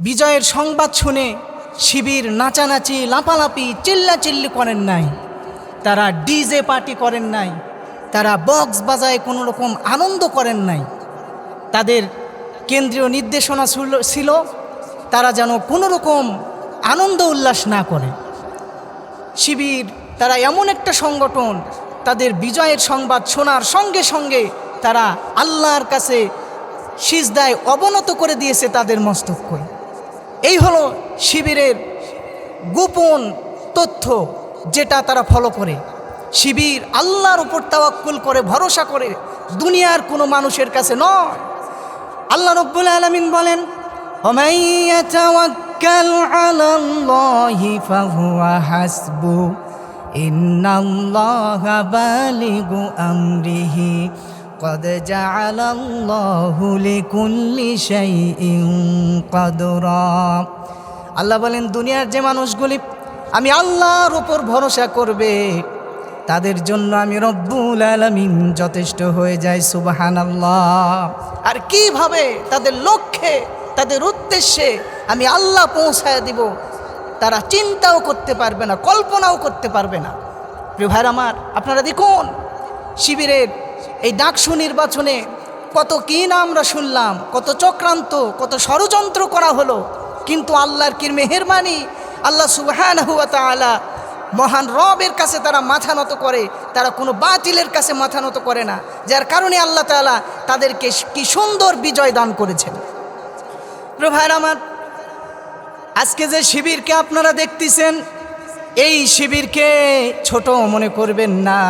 বিজয়ের সংবাদ শুনে শিবির নাচানাচি, লাপালাপি, চিল্লাচিল্লি করেন নাই। তারা ডিজে পার্টি করেন নাই। তারা বক্স বাজায় কোনো রকম আনন্দ করেন নাই। তাদের কেন্দ্রীয় নির্দেশনা ছিল- তারা যেন কোনো রকম আনন্দ উল্লাস না করে। শিবির, তারা এমন একটা সংগঠন, তাদের বিজয়ের সংবাদ শোনার সঙ্গে সঙ্গে তারা আল্লাহর কাছে সিজদায় অবনত করে দিয়েছে তাদের মস্তককে এই হলো শিবিরের গোপন তথ্য যেটা তারা ফলো করে। শিবির আল্লাহর উপর তাওয়াক্কুল করে, ভরসা করে, দুনিয়ার কোনো মানুষের কাছে নয়। আল্লাহ রব্বুল আলমিন বলেন হাসবু فهو حسبه إن الله بالغ أمره قد جعل الله لكل شيء قدرا আল্লাহ বলেন দুনিয়ার যে মানুষগুলি আমি আল্লাহর উপর ভরসা করবে তাদের জন্য আমি রব্বুল আলমিন যথেষ্ট হয়ে যাই সুবাহান আল্লাহ আর কিভাবে তাদের লক্ষ্যে তাদের উদ্দেশ্যে আমি আল্লাহ পৌঁছায় দিব তারা চিন্তাও করতে পারবে না কল্পনাও করতে পারবে না প্রিয় ভাইর আমার আপনারা দেখুন শিবিরের এই ডাকসু নির্বাচনে কত কি না আমরা শুনলাম, কত চক্রান্ত, কত ষড়যন্ত্র করা হলো, কিন্তু আল্লাহর কি মেহেরবানি? আল্লাহ সুবহান হুয়া মহান রবের কাছে তারা মাথা নত করে, তারা কোনো বাতিলের কাছে মাথা নত করে না, যার কারণে আল্লাহ তাআলা তাদেরকে কি সুন্দর বিজয় দান করেছেন। প্রিয় ভাইরা আমার, আজকে যে শিবিরকে আপনারা দেখতেছেন, এই শিবিরকে ছোট মনে করবেন না।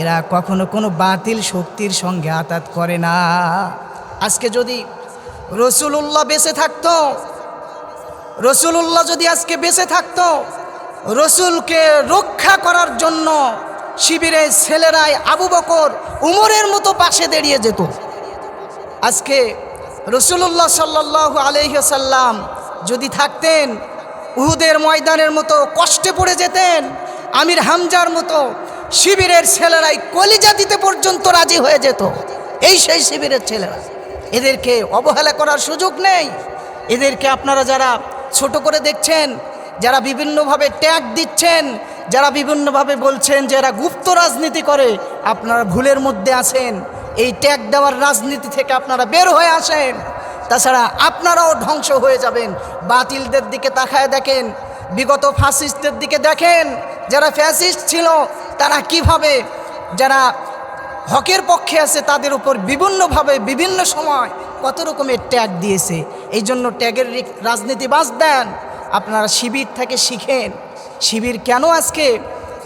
এরা কখনো কোনো বাতিল শক্তির সঙ্গে আতাত করে না। আজকে যদি রসুলুল্লাহ বেঁচে থাকতো, রসুলুল্লাহ যদি আজকে বেঁচে থাকতো, রসুলকে রক্ষা করার জন্য শিবিরের ছেলেরাই আবু বকর উমরের মতো পাশে দাঁড়িয়ে যেত। আজকে রসুল্লাহ সাল্লাহ আলহ্লাম যদি থাকতেন, উহুদের ময়দানের মতো কষ্টে পড়ে যেতেন, আমির হামজার মতো শিবিরের ছেলেরাই কলিজা দিতে পর্যন্ত রাজি হয়ে যেত। এই সেই শিবিরের ছেলেরা। এদেরকে অবহেলা করার সুযোগ নেই। এদেরকে আপনারা যারা ছোট করে দেখছেন, যারা বিভিন্নভাবে ট্যাগ দিচ্ছেন, যারা বিভিন্নভাবে বলছেন যে এরা গুপ্ত রাজনীতি করে, আপনারা ভুলের মধ্যে আছেন। এই ট্যাগ দেওয়ার রাজনীতি থেকে আপনারা বের হয়ে আসেন। তাছাড়া আপনারাও ধ্বংস হয়ে যাবেন। বাতিলদের দিকে তাকায় দেখেন। বিগত ফাসিস্টদের দিকে দেখেন। যারা ফ্যাসিস্ট ছিল তারা কীভাবে যারা হকের পক্ষে আছে তাদের উপর বিভিন্নভাবে, বিভিন্ন সময় কত রকমের ট্যাগ দিয়েছে। এই জন্য ট্যাগের রি- রাজনীতি বাদ দেন। আপনারা শিবির থেকে শিখেন। শিবির কেন আজকে?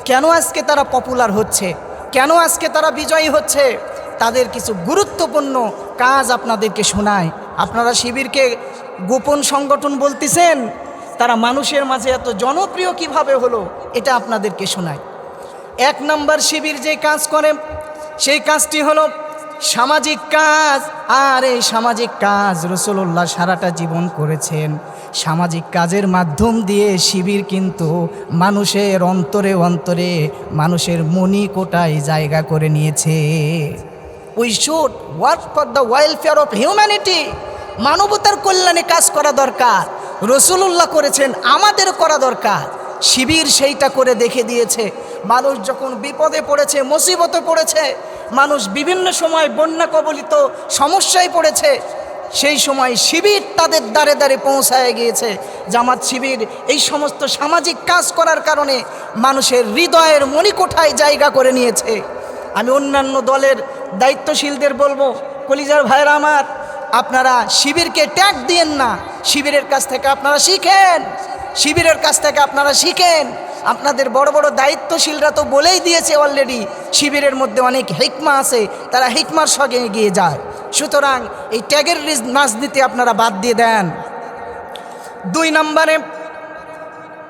কেন আজকে তারা পপুলার হচ্ছে? কেন আজকে তারা বিজয়ী হচ্ছে? তাদের কিছু গুরুত্বপূর্ণ কাজ আপনাদেরকে শোনায় আপনারা শিবিরকে গোপন সংগঠন বলতেছেন? তারা মানুষের মাঝে এত জনপ্রিয় কীভাবে হলো? এটা আপনাদেরকে শোনায় এক নম্বর শিবির যে কাজ করে, সেই কাজটি হলো সামাজিক কাজ। আর এই সামাজিক কাজ রসুল্লাহ সারাটা জীবন করেছেন। সামাজিক কাজের মাধ্যম দিয়ে শিবির কিন্তু মানুষের অন্তরে অন্তরে মানুষের মনি কোটায় জায়গা করে নিয়েছে। We should work for the welfare of humanity মানবতার কল্যাণে কাজ করা দরকার। রসুলুল্লাহ করেছেন, আমাদের করা দরকার। শিবির সেইটা করে দেখে দিয়েছে। মানুষ যখন বিপদে পড়েছে, মুসিবতে পড়েছে, মানুষ বিভিন্ন সময় বন্যা কবলিত সমস্যায় পড়েছে, সেই সময় শিবির তাদের দ্বারে দ্বারে পৌঁছায় গিয়েছে। জামাত শিবির এই সমস্ত সামাজিক কাজ করার কারণে মানুষের হৃদয়ের মণিকোঠায় জায়গা করে নিয়েছে। আমি অন্যান্য দলের দায়িত্বশীলদের বলব, কলিজার ভাইরা আমার, আপনারা শিবিরকে ট্যাগ দিয়েন না। শিবিরের কাছ থেকে আপনারা শিখেন। শিবিরের কাছ থেকে আপনারা শিখেন। আপনাদের বড় বড় দায়িত্বশীলরা তো বলেই দিয়েছে অলরেডি শিবিরের মধ্যে অনেক হিকমা আছে, তারা হিকমার সঙ্গে এগিয়ে যায়। সুতরাং এই ট্যাগের রিজ- রাজনীতি আপনারা বাদ দিয়ে দেন। দুই নম্বরে,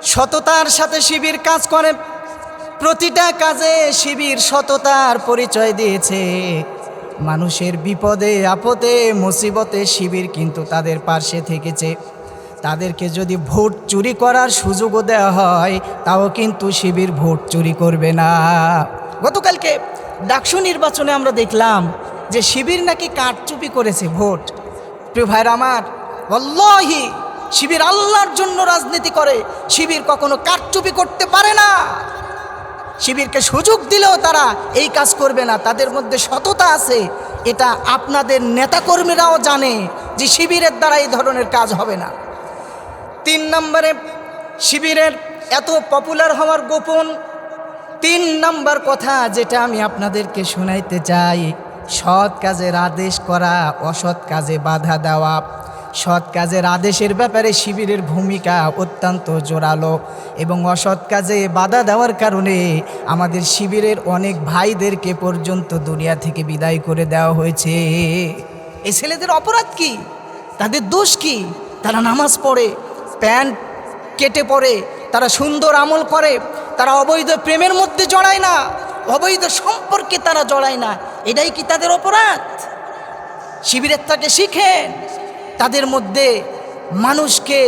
সততার সাথে শিবির কাজ করে। প্রতিটা কাজে শিবির সততার পরিচয় দিয়েছে। মানুষের বিপদে, আপদে, মুসিবতে শিবির কিন্তু তাদের পার্শ্বে থেকেছে। তাদেরকে যদি ভোট চুরি করার সুযোগও দেওয়া হয়, তাও কিন্তু শিবির ভোট চুরি করবে না। গতকালকে ডাকসু নির্বাচনে আমরা দেখলাম যে শিবির নাকি কারচুপি করেছে ভোট। প্রিয় ভাইরা আমার অল্লাহি শিবির আল্লাহর জন্য রাজনীতি করে, শিবির কখনো কারচুপি করতে পারে না। শিবিরকে সুযোগ দিলেও তারা এই কাজ করবে না, তাদের মধ্যে সততা আছে। এটা আপনাদের নেতাকর্মীরাও জানে যে শিবিরের দ্বারা এই ধরনের কাজ হবে না। তিন নম্বরে শিবিরের এত পপুলার হওয়ার গোপন তিন নম্বর কথা যেটা আমি আপনাদেরকে শোনাইতে চাই। সৎ কাজের আদেশ করা, অসৎ কাজে বাধা দেওয়া। সৎ কাজের আদেশের ব্যাপারে শিবিরের ভূমিকা অত্যন্ত জোরালো এবং অসৎ কাজে বাধা দেওয়ার কারণে আমাদের শিবিরের অনেক ভাইদেরকে পর্যন্ত দুনিয়া থেকে বিদায় করে দেওয়া হয়েছে। এ ছেলেদের অপরাধ কি? তাদের দোষ কি? তারা নামাজ পড়ে প্যান্ট কেটে পড়ে, তারা সুন্দর আমল করে, তারা অবৈধ প্রেমের মধ্যে জড়ায় না, অবৈধ সম্পর্কে তারা জড়ায় না। এটাই কি তাদের অপরাধ? শিবিরের থেকে শিখেন। তাদের মধ্যে মানুষকে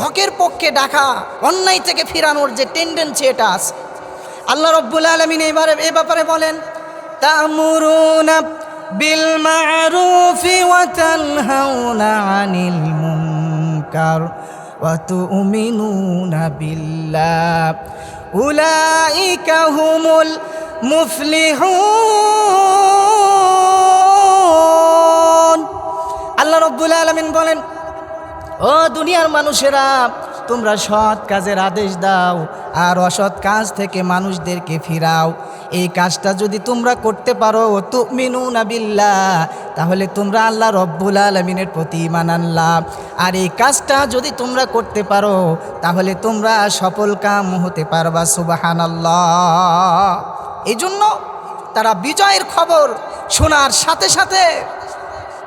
হকের পক্ষে ডাকা, অন্যায় থেকে ফিরানোর যে টেন্ডেন্সি এটা আছে। আল্লাহ রব্বুল আলমিন এবারে এ ব্যাপারে বলেন, তামুরুনা বিল ওয়া بالله. أولئك هم المفلحون. আল্লাহ রব্বুল আলমিন বলেন ও দুনিয়ার মানুষেরা তোমরা সৎ কাজের আদেশ দাও আর অসৎ কাজ থেকে মানুষদেরকে ফিরাও। এই কাজটা যদি তোমরা করতে পারো তো মিনু নাবিল্লা তাহলে তোমরা আল্লাহ রব্বুল আলমিনের প্রতি ইমান আনলা আর এই কাজটা যদি তোমরা করতে পারো, তাহলে তোমরা সফল কাম হতে পারবা সুবাহান আল্লাহ এই জন্য তারা বিজয়ের খবর শোনার সাথে সাথে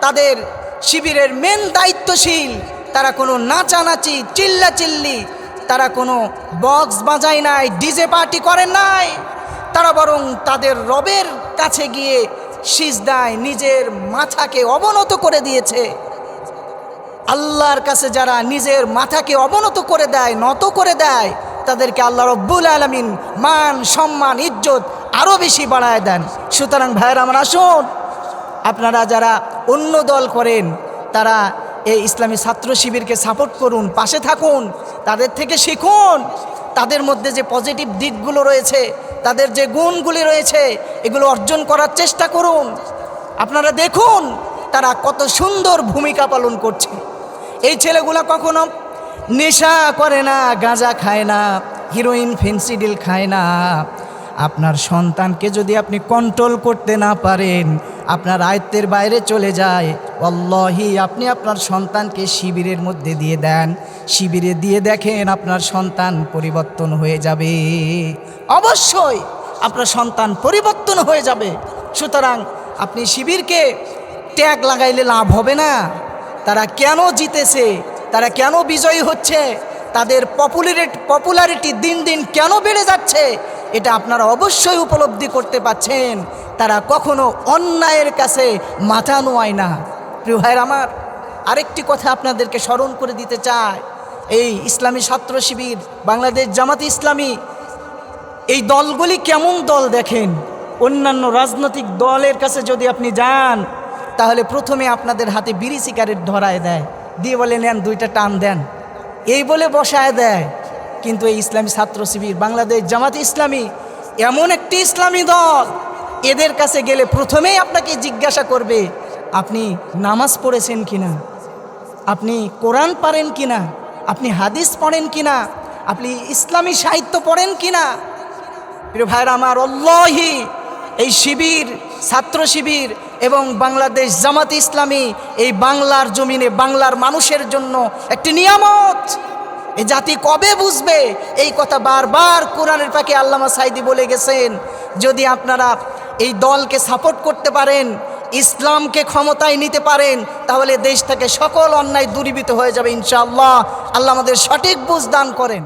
তাদের শিবিরের মেন দায়িত্বশীল তারা কোনো নাচানাচি চিল্লা চিল্লি তারা কোনো বক্স বাজায় নাই, ডিজে পার্টি করেন নাই। তারা বরং তাদের রবের কাছে গিয়ে সিজদায় নিজের মাথাকে অবনত করে দিয়েছে। আল্লাহর কাছে যারা নিজের মাথাকে অবনত করে দেয়, নত করে দেয়, তাদেরকে আল্লাহ রব্বুল আলমিন মান, সম্মান, ইজ্জত আরও বেশি বাড়ায় দেন। সুতরাং ভাইয়ের আমার আসুন, আপনারা যারা অন্য দল করেন, তারা এই ইসলামী ছাত্র শিবিরকে সাপোর্ট করুন, পাশে থাকুন, তাদের থেকে শিখুন। তাদের মধ্যে যে পজিটিভ দিকগুলো রয়েছে, তাদের যে গুণগুলি রয়েছে, এগুলো অর্জন করার চেষ্টা করুন। আপনারা দেখুন তারা কত সুন্দর ভূমিকা পালন করছে। এই ছেলেগুলো কখনো নেশা করে না, গাঁজা খায় না, হিরোইন, ফেন্সিডিল খায় না। আপনার সন্তানকে যদি আপনি কন্ট্রোল করতে না পারেন, আপনার আয়ত্তের বাইরে চলে যায়। অল্লাহি আপনি আপনার সন্তানকে শিবিরের মধ্যে দিয়ে দেন। শিবিরে দিয়ে দেখেন আপনার সন্তান পরিবর্তন হয়ে যাবে। অবশ্যই আপনার সন্তান পরিবর্তন হয়ে যাবে। সুতরাং আপনি শিবিরকে ট্যাগ লাগাইলে লাভ হবে না। তারা কেন জিতেছে? তারা কেন বিজয়ী হচ্ছে? তাদের পপুলারিটি পপুলারিটি দিন দিন কেন বেড়ে যাচ্ছে? এটা আপনারা অবশ্যই উপলব্ধি করতে পাচ্ছেন তারা কখনো অন্যায়ের কাছে মাথা নোয়ায় না। প্রিয় ভাইয়ের আমার, আরেকটি কথা আপনাদেরকে স্মরণ করে দিতে চাই। এই ইসলামী ছাত্র শিবির, বাংলাদেশ জামাত ইসলামী, এই দলগুলি কেমন দল দেখেন? অন্যান্য রাজনৈতিক দলের কাছে যদি আপনি যান, তাহলে প্রথমে আপনাদের হাতে বিড়ি সিগারেট ধরায় দেয়। দিয়ে বলে, নেন, দুইটা টান দেন। এই বলে বসায় দেয়। কিন্তু এই ইসলামী ছাত্র শিবির, বাংলাদেশ জামাত ইসলামী এমন একটি ইসলামী দল, এদের কাছে গেলে প্রথমেই আপনাকে জিজ্ঞাসা করবে, আপনি নামাজ পড়েছেন কিনা? আপনি কোরআন পারেন কিনা? আপনি হাদিস পড়েন কিনা? আপনি ইসলামী সাহিত্য পড়েন কিনা? প্রিয় ভাইরা আমার অল্লাহি এই শিবির, ছাত্র শিবির এবং বাংলাদেশ জামাত ইসলামী এই বাংলার জমিনে বাংলার মানুষের জন্য একটি নিয়ামত। এই জাতি কবে বুঝবে? এই কথা বারবার কোরআনের পাকে আল্লামা সাইদি বলে গেছেন, যদি আপনারা এই দলকে সাপোর্ট করতে পারেন, ইসলামকে ক্ষমতায় নিতে পারেন, তাহলে দেশ থেকে সকল অন্যায় দূরীভূত হয়ে যাবে ইনশাআল্লাহ। আল্লাহ আমাদের সঠিক বুঝ দান করেন।